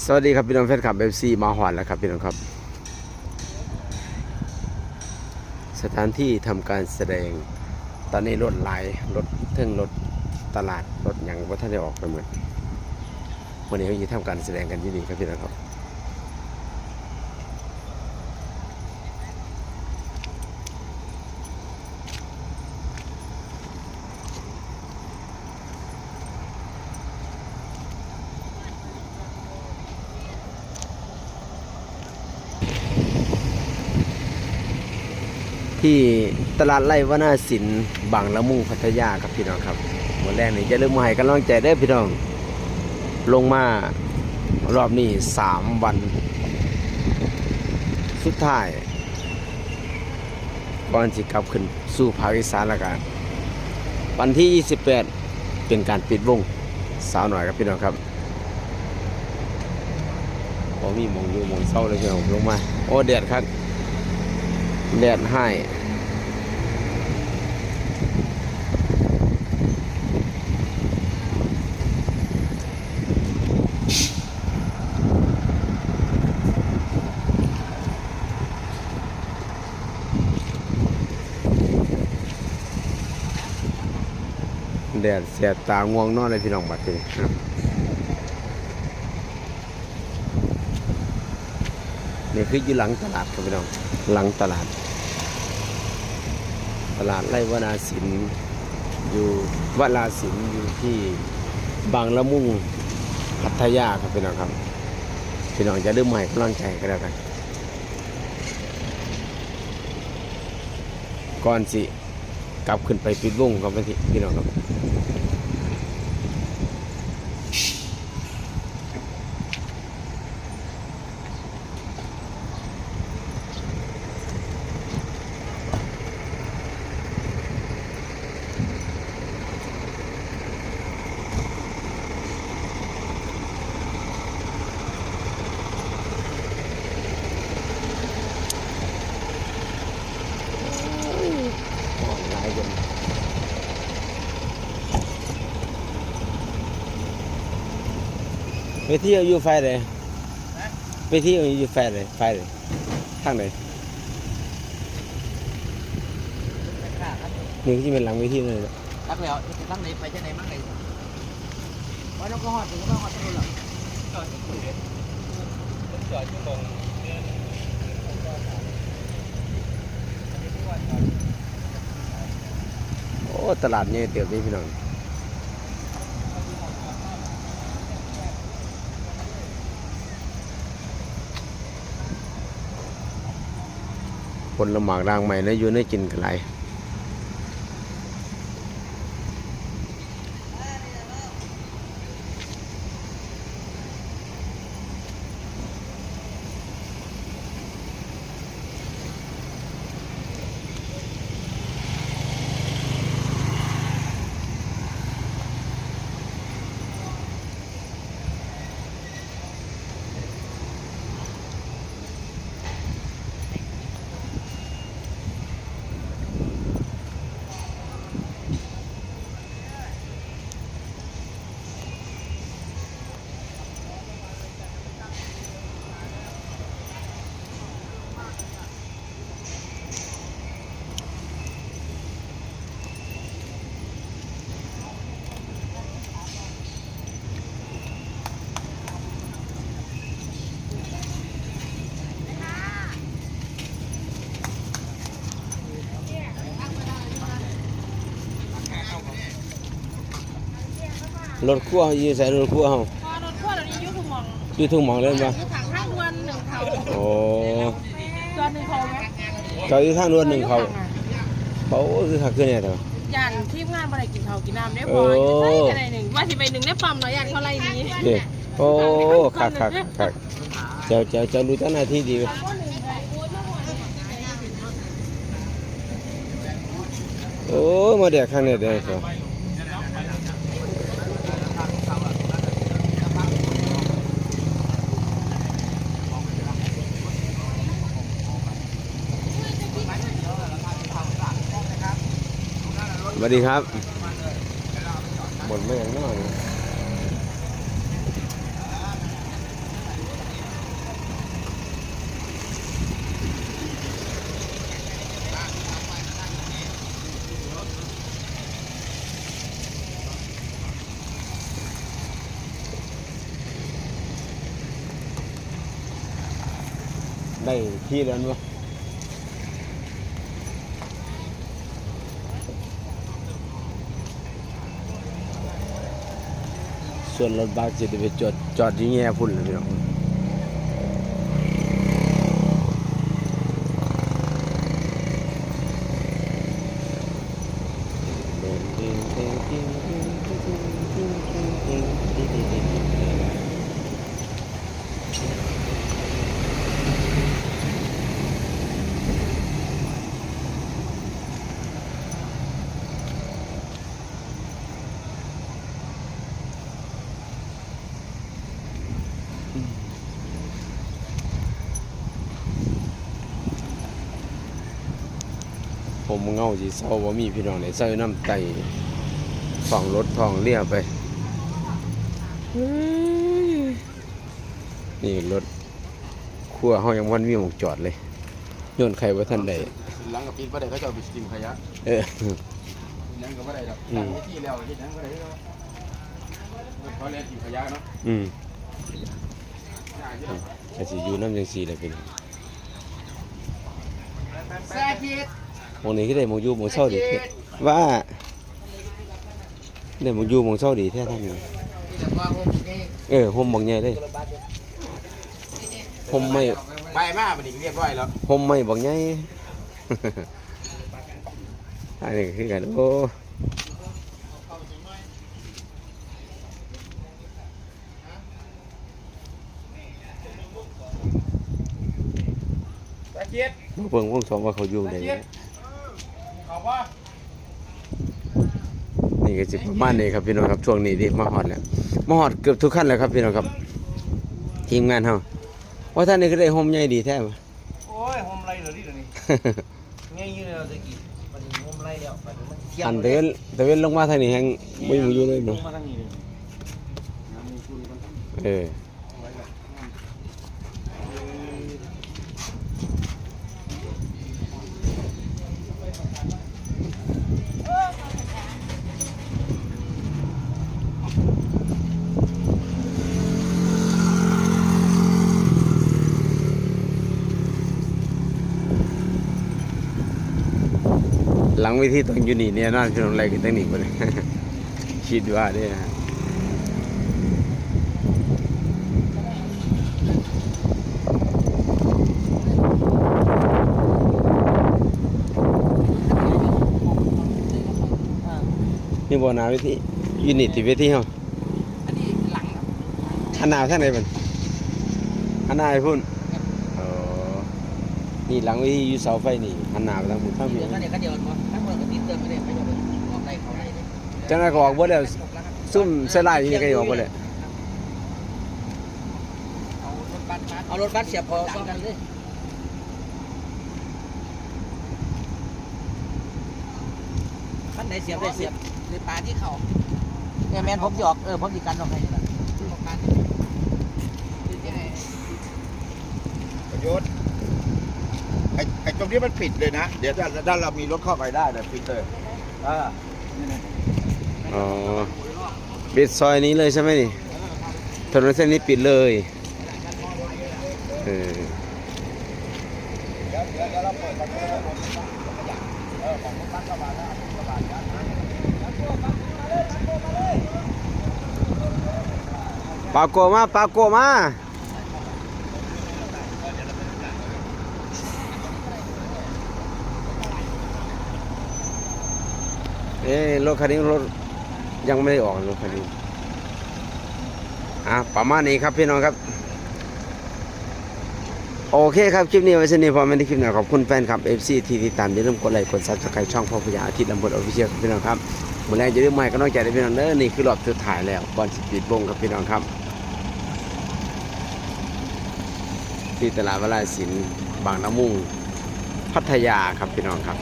สวัสดีครับพี่น้องแฟนคลับเอฟซีมาหวานแล้วครับพี่น้องครับ สถานที่ทำการแสดง ตอนนี้รถหลรถเทิงรถตลาดรถอย่างว่าท่านได้ออกไปเหมือนวันนี้เขาจะทำการแสดงกันที่นี่ครับพี่น้องครับ ที่ตลาดไร่วนาสินบางละมุงพัทยาครับพี่น้องครับวันแรกนี่จะเริ่มมาให้กำลังใจได้พี่น้อง ลงมารอบนี้สามวัน สุดท้ายก่อนสิกลับขึ้นสู่ภาคอีสานละกันวันที่ 28 เป็นการปิดวงสาวหน่อยครับพี่น้องครับพอมีมองอยู่มองเศร้าเลยพี่น้องลงมา โอ้แดดครับ แดดให้แดดเสียตาง่วงนอนเลยพี่น้องบัดนี้ นี่คืออยู่หลังตลาดครับพี่น้องหลังตลาด ตลาดไร่วนาสินอยู่วลาสินอยู่ที่บางละมุงพัทยาครับพี่น้องครับพี่น้องจะเริ่มใหม่กำลังใจกันแล้วกันก่อนสิกลับขึ้นไปปิดวงครับพี่น้องครับ ไปเที่ยวอยู่ไฟเลยไปเที่ยวอยู่ไฟเลยไฟเลยทางไหนนี่ก็จะเป็นหลังเวทีเลยตักแล้วจะตั้งไหนไปจะไหนมั่งไหนว่าน้องก็หอดถึงก็หอดตรงนั้นหรอจอดที่คุยจอดที่ตรงโอ้ตลาดเนี่ยเตี๋ยวนี่พี่น้อง ผลละหมากรางใหม่นะอยู่ในกินกันไร รถขั้วอยู่ใส่รถขั้วเฮาพอรถขั้วเรานี้ยุคมองอยู่ทุ่งหมองเล่นปะยุคถังข้างดวนหนึ่งเขาโอ้จอหนึ่งเขาไหมเจ้าอยู่ทางนวลหนึ่งเขาเขาคือขักขึ้นเนี่ยเถอะยันทีมงานบริกินเขากินน้ำได้โอ้พอจะใส่กันไหนหนึ่งว่าสิไปหนึ่งได้ปั๊มเนาะยันเขาไล่นี้เด็กโอ้ขักขักขักเจ้าเจ้าเจ้ารู้เจ้าหน้าที่ดีเว้ยโอ้มาเด็กข้างเนี่ยเด็กเขา วัสดีครับหมดไม่ยังนอนได้ที่แล้วเนาะ ส่วนรถบัสจะได้ไปจอดจอดที่แง่พุ่นเลยพี่น้อง ผมเงาสิเศร้าว่ามีพี่น้องในเศร้าอยู่น้ำไตฝั่งรถทองเลียไปเฮ้ยนี่รถขั้วเฮายังวันมีหมองจอดเลยโยนใครว่าท่านใดหลังกับปีนบ่ได้เขาจะเอาไปกินขยะเออนั่นก็บ่ได้ดอกอืมตั้งที่แล้วที่นั่นบ่ได้เนาะเขาเรียกกินขยะเนาะอืมง่ายที่สุดก็สิอยู่น้ำจังซี่แหละพี่น้องแซ่คิดห มองนี้ก็ได้หมองอยู่หมองเศร้าดีแท้ว่าได้หมองอยู่หมองเศร้าดีแท้ท่านนี่ที่จะว่าผมนี่เออห่มบางใหญ่เลยห่มไม่ไปมาบัดนี้เรียบร้อยแล้วห่มไม่บางใหญ่อันนี้คือกันโอ้แซ่คิดมาเบิ่งวงสองว่าเขาอยู่ได้เขาว่า นี่ก็สิประมาณนี้ครับพี่น้องครับช่วงนี้ดิมาฮอดแล้วมาฮอดเกือบทุกขั้นแล้วครับพี่น้องครับทีมงานเฮาว่าท่านนี่ก็ได้ห่มใหญ่ดีแท้บ่โอ้ยโฮมไรเหรอนี่เดี๋ยวนี้ ง่ายอยู่เลยเราจะกินมันโฮมไรแล้วมันมันเที่ยงอันเดินตะเวนลงมาทางนี้แฮงบ่อยู่อยู่เลยลเนาะงมาทางนี้เลยน้ำมีคุณกันทั้งเออ หลังเวิธีต้องอยู่นี่เนี่ยน่าจะอะไรกันตั้งนี้บ่เนี่ยคิดว่าเด้อฮะนี่บ่หนาเวิธีอยู่นี่ที่เวทีเฮาอันนี้หลังครับหันหน้าทางไหนมันหันหน้าไปพุ่นอ๋อนี่หลังเวิธีอยู่เสาไฟนี่หันหน้าไปทางพุ่นทางเดี๋นี้ยวก็เดี๋ยวก็เดี๋ยวเนาะถ้า จังได๋ก็ออกบ่แล้วซุ่มเสยหลายนี่ก็ออกบ่แล้วเอารถบัสมาเอารถบัสเสียบพอซ้อนกันเลยขั้นไหนเสียบได้เสียบในปลาที่เขาเนี่ยแมนผมจะออกเออผมจะกันออกให้นี่แหละออกกันคือที่ไหนประโยชน์ไอ้ไอ้ตรงนี้มันปิดเลยนะ เดี๋ยวด้านด้านเรามีรถเข้าไปได้แต่ปิดเลยอ่า อ๋อปิดซอยนี้เลยใช่ไหมนี่ถนนเส้นนี้ปิดเลยเออปาโกมาปาโกมาเอ้รถคันนี้รถ ยังไม่ได้ออกรถคันนี้อะประมาณนี้ครับพี่น้องครับ โอเคครับ คลิปนี้ไว้สนี้พอไม่ได้คลิปหนาขอบคุณแฟนคลับ FC ที่ติดตามอย่าลืมกดไลค์กดซับสไครต์ช่องพ่อพญาอาทิตย์ลำบดออฟฟิเชียลครับพี่น้องครับหมดแรงจะได้ใหม่ก็น้องใจได้พี่น้องเด้อนี่คือรอบสุดท้ายแล้วก่อนสิปิดวงครับพี่น้องครับ ที่ตลาดวลาสินบางน้ำมุ่งพัทยาครับพี่น้องครับ